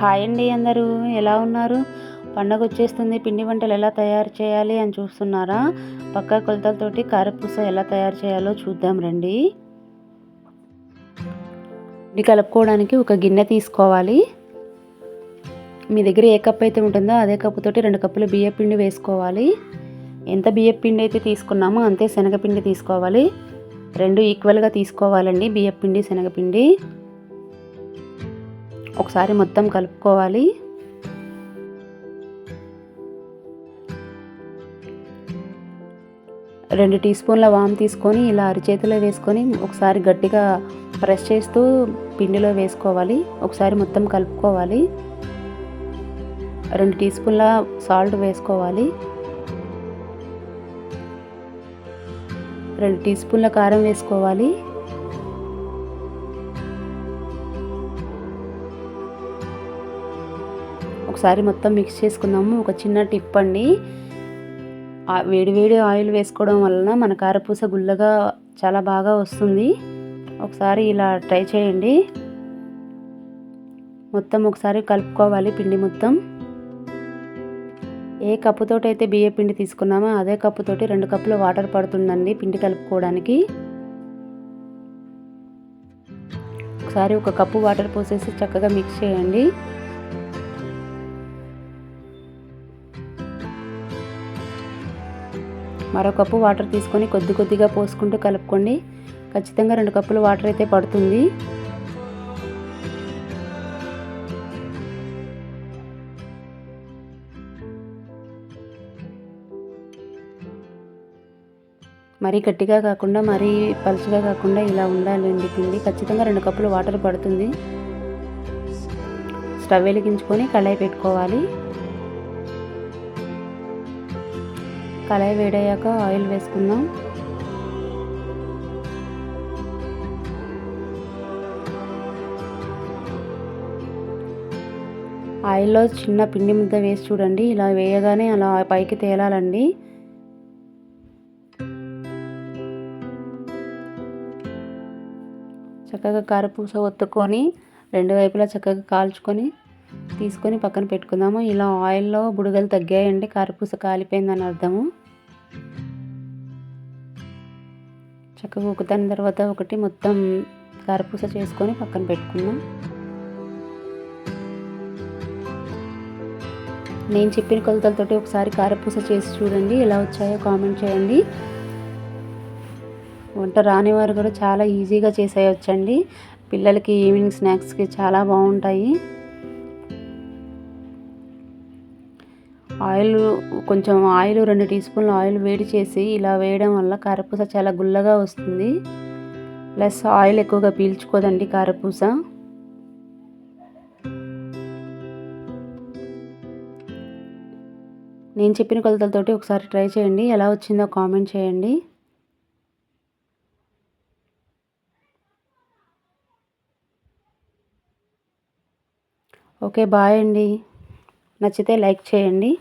Hi అండి అందరూ ఎలా ఉన్నారు? పండగ వచ్చేస్తుంది పిండి వంటలు ఎలా తయారు చేయాలి అని చూస్తున్నారా? పక్క కొలతలతోటి కారపూస ఎలా తయారు చేయాలో చూద్దాం రండి. ఇది కలుపుకోవడానికి ఒక గిన్నె తీసుకోవాలి. మీ దగ్గర ఏ కప్ అయితే ఉంటుందో అదే కప్పుతోటి రెండు కప్పులు బియ్య పిండి వేసుకోవాలి. ఎంత బియ్య పిండి అయితే తీసుకున్నామో అంతే శనగపిండి తీసుకోవాలి. రెండు ఈక్వల్గా తీసుకోవాలండి బియ్య పిండి శనగపిండి. ఒకసారి మొత్తం కలుపుకోవాలి. రెండు టీ స్పూన్ల వామ్ తీసుకొని ఇలా అరిచేతిలో వేసుకొని ఒకసారి గట్టిగా ప్రెస్ చేస్తూ పిండిలో వేసుకోవాలి. ఒకసారి మొత్తం కలుపుకోవాలి. రెండు టీ స్పూన్ల సాల్ట్ వేసుకోవాలి. రెండు టీ స్పూన్ల కారం వేసుకోవాలి. ఒకసారి మొత్తం మిక్స్ చేసుకుందాము. ఒక చిన్న టిప్ అండి. వేడి వేడి ఆయిల్ వేసుకోవడం వలన మన కారపూస గుల్లగా చాలా బాగా వస్తుంది. ఒకసారి ఇలా ట్రై చేయండి. మొత్తం ఒకసారి కలుపుకోవాలి పిండి మొత్తం. ఏ కప్పుతోటి అయితే బియ్య పిండి తీసుకున్నామో అదే కప్పుతోటి రెండు కప్పులు వాటర్ పడుతుందండి పిండి కలుపుకోవడానికి. ఒకసారి ఒక కప్పు వాటర్ పోసేసి చక్కగా మిక్స్ చేయండి. మరో కప్పు వాటర్ తీసుకొని కొద్ది కొద్దిగా పోసుకుంటూ కలుపుకోండి. ఖచ్చితంగా రెండు కప్పులు వాటర్ అయితే పడుతుంది. మరీ గట్టిగా కాకుండా మరీ పలుచగా కాకుండా ఇలా ఉండాలండి పిండి ఖచ్చితంగా రెండు కప్పులు వాటర్ పడుతుంది. స్టవ్ వెలిగించుకొని కళాయి పెట్టుకోవాలి. కళాయి వేడయ్యాక ఆయిల్ వేసుకుందాం. ఆయిల్లో చిన్న పిండి ముద్ద వేసి చూడండి. ఇలా వేయగానే అలా పైకి తేలాలండి. చక్కగా కారపూస ఒత్తుకొని రెండు వైపులా చక్కగా కాల్చుకొని తీసుకొని పక్కన పెట్టుకుందాము. ఇలా ఆయిల్లో బుడగలు తగ్గాయండి. కారపూస కాలిపోయిందని అర్థము. చక్కగా ఉక్కుతాన. తర్వాత ఒకటి మొత్తం కారపూస చేసుకొని పక్కన పెట్టుకున్నాం నేను చెప్పిన కొలతలతోటి ఒకసారి కారపూస చేసి చూడండి ఎలా వచ్చాయో కామెంట్ చేయండి. వంట రానివారు కూడా చాలా ఈజీగా చేసేయొచ్చండి. పిల్లలకి ఈవినింగ్ స్నాక్స్కి చాలా బాగుంటాయి. ఆయిల్ కొంచెం ఆయిల్ రెండు టీ స్పూన్లు ఆయిల్ వేడి చేసి ఇలా వేయడం వల్ల కారపూస చాలా గుల్లగా వస్తుంది. ప్లస్ ఆయిల్ ఎక్కువగా పీల్చుకోదండి కారపూస. నేను చెప్పిన కొలతలతోటి ఒకసారి ట్రై చేయండి. ఎలా వచ్చిందో కామెంట్ చేయండి. ఓకే బాయ్ అండి. నచ్చితే లైక్ చేయండి.